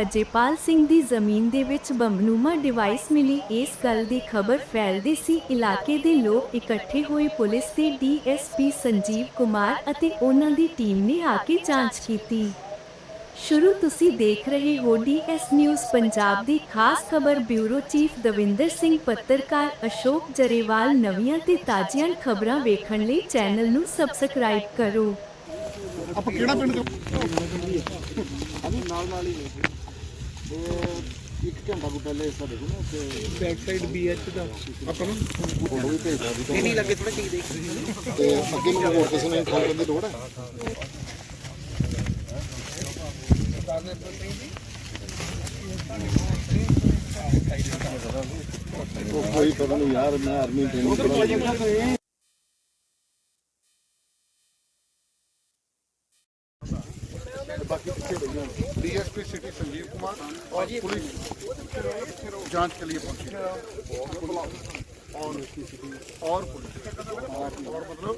ਅਜੇਪਾਲ ਸਿੰਘ ਦੀ ਜ਼ਮੀਨ ਦੇ ਵਿੱਚ ਬੰਬਨੂਮਾ ਡਿਵਾਈਸ ਮਿਲੀ। ਇਸ ਗੱਲ ਦੀ ਖਬਰ ਫੈਲਦੀ ਸੀ। ਇਲਾਕੇ ਦੇ ਲੋਕ ਇਕੱਠੇ ਹੋਏ ਪੁਲਿਸ ਦੇ ਡੀਐਸਪੀ ਸੰਜੀਵ ਕੁਮਾਰ ਅਤੇ ਉਹਨਾਂ ਦੀ ਟੀਮ ਨੇ ਆ ਕੇ ਜਾਂਚ ਕੀਤੀ। ਸ਼ੁਰੂ ਤੁਸੀਂ ਦੇਖ ਰਹੇ ਹੋ ਡੀਐਸ ਨਿਊਜ਼ ਪੰਜਾਬ ਦੀ ਖਾਸ ਖਬਰ ਬਿਊਰੋ ਚੀਫ ਦਵਿੰਦਰ ਸਿੰਘ, ਪੱਤਰਕਾਰ ਅਸ਼ੋਕ ਜਰੇਵਾਲ, ਨਵੀਆਂ ਤੇ ਤਾਜ਼ੀਆਂ ਖਬਰਾਂ ਵੇਖਣ ਲਈ ਚੈਨਲ ਨੂੰ ਸਬਸਕ੍ਰਾਈਬ ਕਰੋ। ਆਪਾਂ ਕਿਹੜਾ ਪਿੰਡ ਤੋਂ ਨਾਲ ਨਾਲ ਹੀ ਨੇ ਤੇ ਇੱਕ ਘੰਟਾ ਕੋ ਪਹਿਲੇ ਸਾਡੇ ਕੋਲ ਨਾ ਤੇ ਬੈਕ ਸਾਈਡ ਬੀਐਚ ਦਾ। ਆਪਾਂ ਨੂੰ ਫੋਟੋ ਵੀ ਭੇਜਦਾ ਵੀ ਇਹ ਨਹੀਂ ਲੱਗੇ ਥੋੜਾ ਚੀਜ਼ ਦੇਖ। ਤੇ ਅੱਗੇ ਨੂੰ ਹੋਰ ਕਿਸੇ ਨੂੰ ਇਨਫੋਰਮ ਕਰਨ ਦੀ ਲੋੜ ਹੈ? ਕੋਈ ਪਤਾ ਨਹੀਂ ਯਾਰ ਮੈਂ ਆਰਮੀ ਟ੍ਰੇਨਿੰਗ ਕਰਾਂਗਾ ਬਾਕੀ ਪਿੱਛੇ ਰਹੀਆਂ ਡੀਐਸਪੀ ਸਿਟੀ ਸੰਜੀਵ ਕੁਮਾਰ ਔਰ ਪੁਲਿਸ ਜਾਂਚ ਕੇ ਲਈ ਪਹੁੰਚੀ। ਔਰ ਔਰ ਪੁਲਿਸ। ਔਰ ਮਤਲਬ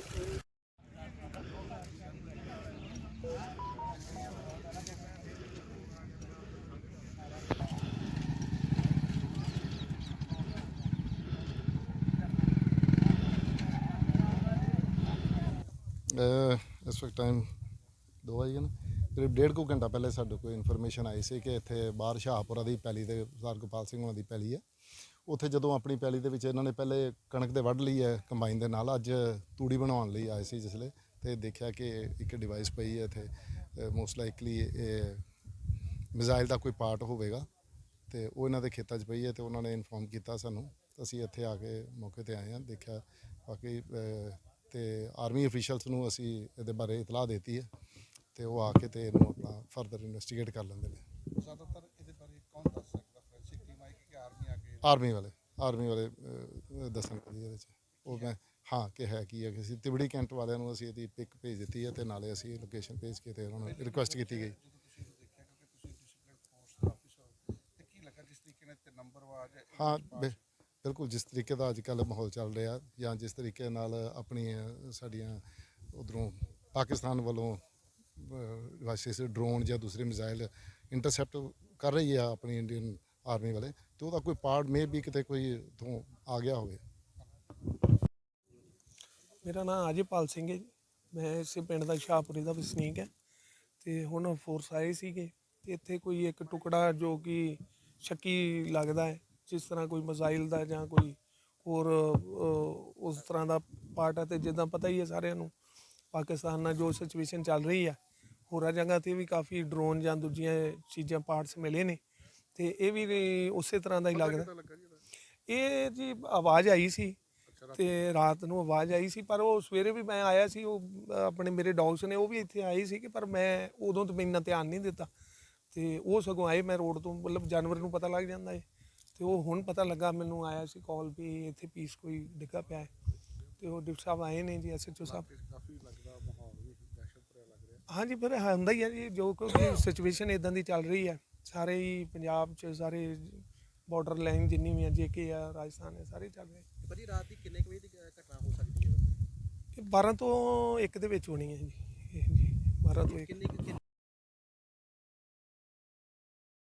ਇਸ ਵਕਤ ਟਾਈਮ 2 ਵਜੇ ਨਾ। ਕਰੀਬ ਡੇਢ ਕੁ ਘੰਟਾ ਪਹਿਲੇ ਸਾਡੇ ਕੋਲ ਇਨਫੋਰਮੇਸ਼ਨ ਆਈ ਸੀ ਕਿ ਇੱਥੇ ਬਾਹਰ ਸ਼ਾਹਪੁਰਾ ਦੀ ਪੈਲੀ ਤੇ ਸਰਦਾਰ ਗੋਪਾਲ ਸਿੰਘ ਉਹਨਾਂ ਦੀ ਪੈਲੀ ਹੈ। ਉੱਥੇ ਜਦੋਂ ਆਪਣੀ ਪੈਲੀ ਦੇ ਵਿੱਚ ਇਹਨਾਂ ਨੇ ਪਹਿਲੇ ਕਣਕ ਦੇ ਵੱਢ ਲਈ ਹੈ ਕੰਬਾਈਨ ਦੇ ਨਾਲ ਅੱਜ ਤੂੜੀ ਬਣਾਉਣ ਲਈ ਆਏ ਸੀ ਜਿਸਲੇ ਤੇ ਦੇਖਿਆ ਕਿ ਇੱਕ ਡਿਵਾਈਸ ਪਈ ਹੈ ਇੱਥੇ ਮੋਸਟ ਲਾਈਕਲੀ ਇਹ ਮਿਜ਼ਾਈਲ ਦਾ ਕੋਈ ਪਾਰਟ ਹੋਵੇਗਾ ਤੇ ਉਹ ਇਹਨਾਂ ਦੇ ਖੇਤਾਂ 'ਚ ਪਈ ਹੈ ਤੇ ਉਹਨਾਂ ਨੇ ਇਨਫੋਰਮ ਕੀਤਾ ਸਾਨੂੰ। ਅਸੀਂ ਇੱਥੇ ਆ ਕੇ ਮੌਕੇ ਤੇ ਆਏ ਹਾਂ ਦੇਖਿਆ ਬਾਕੀ ਅਹ, ਤੇ ਆਰਮੀ ਅਫੀਸ਼ੀਅਲਸ ਨੂੰ ਅਸੀਂ ਇਹਦੇ ਬਾਰੇ ਇਤਲਾਹ ਦਿੱਤੀ ਹੈ। ਤੇ ਉਹ ਆ ਕੇ ਤੇ ਇਹਨੂੰ ਆਪਣਾ ਫਰਦਰ ਇਨਵੈਸਟੀਗੇਟ ਕਰ ਲੈਂਦੇ ਨੇ। ਜ਼ਿਆਦਾਤਰ ਇਹਦੇ ਬਾਰੇ ਕੌਣ ਦੱਸ ਸਕਦਾ? ਫੋਰੈਂਸਿਕ ਟੀਮ ਆਈ ਕਿ ਆਰਮੀ ਆ ਕੇ? ਆਰਮੀ ਵਾਲੇ ਆਰਮੀ ਵਾਲੇ ਅਹ, ਦੱਸਣਗੇ ਜੀ ਇਹਦੇ 'ਚ। ਉਹ ਮੈਂ ਹਾਂ ਕਿ ਹੈ ਕੀ ਹੈ ਕਿ ਅਸੀਂ ਤਿਬੜੀ ਕੈਂਟ ਵਾਲਿਆਂ ਨੂੰ ਅਸੀਂ ਇਹਦੀ ਪਿਕ ਭੇਜ ਦਿੱਤੀ ਹੈ ਤੇ ਨਾਲੇ ਅਸੀਂ ਲੋਕੇਸ਼ਨ ਭੇਜ ਕੇ ਤੇ ਉਹਨਾਂ ਨੂੰ ਰਿਕੁਐਸਟ ਕੀਤੀ ਗਈ। ਤੁਸੀਂ ਦੇਖਿਆ ਕਿਉਂਕਿ ਤੁਸੀਂ ਡਿਸਪਲਿਨ ਫੋਰਸ ਦਾ ਆਫੀਸਰ ਤੇ ਕੀ ਲੱਗਾ ਜਿਸ ਤਰੀਕੇ ਨਾਲ ਤੇ ਨੰਬਰ ਵਾਜ ਹਾਂ ਬਿ- ਬਿਲਕੁਲ ਜਿਸ ਤਰੀਕੇ ਦਾ ਅੱਜ ਕੱਲ੍ਹ ਮਾਹੌਲ ਚੱਲ ਰਿਹਾ ਜਾਂ ਜਿਸ ਤਰੀਕੇ ਨਾਲ ਆਪਣੀ ਸਾਡੀਆਂ ਉਧਰੋਂ ਪਾਕਿਸਤਾਨ ਵੱਲੋਂ ਵਾਸਿਸ ਡਰੋਨ ਜਾਂ ਦੂਸਰੇ ਮਿਜ਼ਾਈਲ ਇੰਟਰਸੈਪਟ ਕਰ ਰਹੀ ਆ ਆਪਣੀ ਇੰਡੀਅਨ ਆਰਮੀ ਵਾਲੇ ਤੇ ਉਹਦਾ ਕੋਈ ਪਾਰਟ ਮੇ ਵੀ ਕਿਤੇ ਕੋਈ ਤੋਂ ਆ ਗਿਆ ਹੋਵੇ ਮੇਰਾ ਨਾਮ ਅਜੇਪਾਲ ਸਿੰਘ ਹੈ ਜੀ। ਮੈਂ ਇਸੇ ਪਿੰਡ ਦਾ ਸ਼ਾਹਪੁਰੀ ਦਾ ਵਸਨੀਕ ਹੈ ਤੇ ਹੁਣ ਫੋਰਸ ਆਏ ਸੀਗੇ ਤੇ ਇੱਥੇ ਕੋਈ ਇੱਕ ਟੁਕੜਾ ਜੋ ਕਿ ਸ਼ੱਕੀ ਲੱਗਦਾ ਹੈ, ਜਿਸ ਤਰ੍ਹਾਂ ਕੋਈ ਮਜ਼ਾਈਲ ਦਾ ਜਾਂ ਕੋਈ ਹੋਰ ਉਸ ਤਰ੍ਹਾਂ ਦਾ ਪਾਰਟ ਹੈ ਤੇ ਜਿੱਦਾਂ ਪਤਾ ਹੀ ਹੈ ਸਾਰਿਆਂ ਨੂੰ, ਪਾਕਿਸਤਾਨ ਨਾਲ ਜੋ ਸਿਚੁਏਸ਼ਨ ਚੱਲ ਰਹੀ ਹੈ ਹੋਰਾਂ ਜਗ੍ਹਾ ਤੇ ਵੀ ਕਾਫੀ ਡਰੋਨ ਜਾਂ ਦੂਜੀਆਂ ਚੀਜ਼ਾਂ ਪਾਰਟਸ ਮਿਲੇ ਨੇ ਤੇ ਇਹ ਵੀ ਉਸੇ ਤਰ੍ਹਾਂ ਦਾ ਹੀ ਲੱਗਦਾ। ਇਹ ਜੀ ਆਵਾਜ਼ ਆਈ ਸੀ ਤੇ ਰਾਤ ਨੂੰ ਆਵਾਜ਼ ਆਈ ਸੀ ਪਰ ਉਹ ਸਵੇਰੇ ਵੀ ਮੈਂ ਆਇਆ ਸੀ ਉਹ ਆਪਣੇ ਮੇਰੇ ਡੌਗਸ ਨੇ ਉਹ ਵੀ ਇੱਥੇ ਆਏ ਸੀ ਕਿ ਪਰ ਮੈਂ ਉਦੋਂ ਤੋਂ ਇੰਨਾ ਧਿਆਨ ਨਹੀਂ ਦਿੱਤਾ। ਤੇ ਉਹ ਸਗੋਂ ਆਏ ਮੈਂ ਰੋਡ ਤੋਂ ਮਤਲਬ ਜਾਨਵਰ ਨੂੰ ਪਤਾ ਲੱਗ ਜਾਂਦਾ ਹੈ ਤੇ ਉਹ ਹੁਣ ਪਤਾ ਲੱਗਾ ਮੈਨੂੰ ਆਇਆ ਸੀ ਕਾਲ ਵੀ ਇੱਥੇ ਪੀਸ ਕੋਈ ਡਿੱਗਾ ਪਿਆ ਹੈ ਤੇ ਉਹ ਡਿਪਟੀ ਸਾਹਿਬ ਆਏ ਨੇ ਜੀ ਐਸਐਚਓ ਸਾਹਿਬ। ਕਾਫੀ ਲੱਗਦਾ ਮਾਹੌਲ ਵੀ ਦਹਿਸ਼ਤ ਭਰਿਆ ਲੱਗ ਰਿਹਾ ਹਾਂਜੀ ਫਿਰ ਹੁੰਦਾ ਹੀ ਹੈ ਜੀ ਜੋ ਕਿਉਂਕਿ ਸਿਚੁਏਸ਼ਨ ਇਦਾਂ ਦੀ ਚੱਲ ਰਹੀ ਹੈ ਸਾਰੇ ਹੀ ਪੰਜਾਬ 'ਚ ਸਾਰੇ ਬਾਰਡਰ ਲਾਈਨ ਜਿੰਨੀ ਵੀ ਹੈ ਜੇਕੇ ਆ ਰਾਜਸਥਾਨ ਹੈ ਸਾਰੇ ਚੱਲ ਰਹੇ। ਭਾਜੀ ਰਾਤ ਦੀ ਕਿੰਨੇ ਕੁ ਵਜੇ ਦੀ ਅ, ਘਟਨਾ ਹੋ ਸਕਦੀ ਹੈ? ਇਹ 12 ਤੋਂ 1 ਦੇ ਵਿੱਚ ਹੋਣੀ ਹੈ ਜੀ। ਇਹ ਜੀ 12 ਤੋਂ 1 ਕਿੰਨੀ ਕੁ- ਕਿੰਨੀ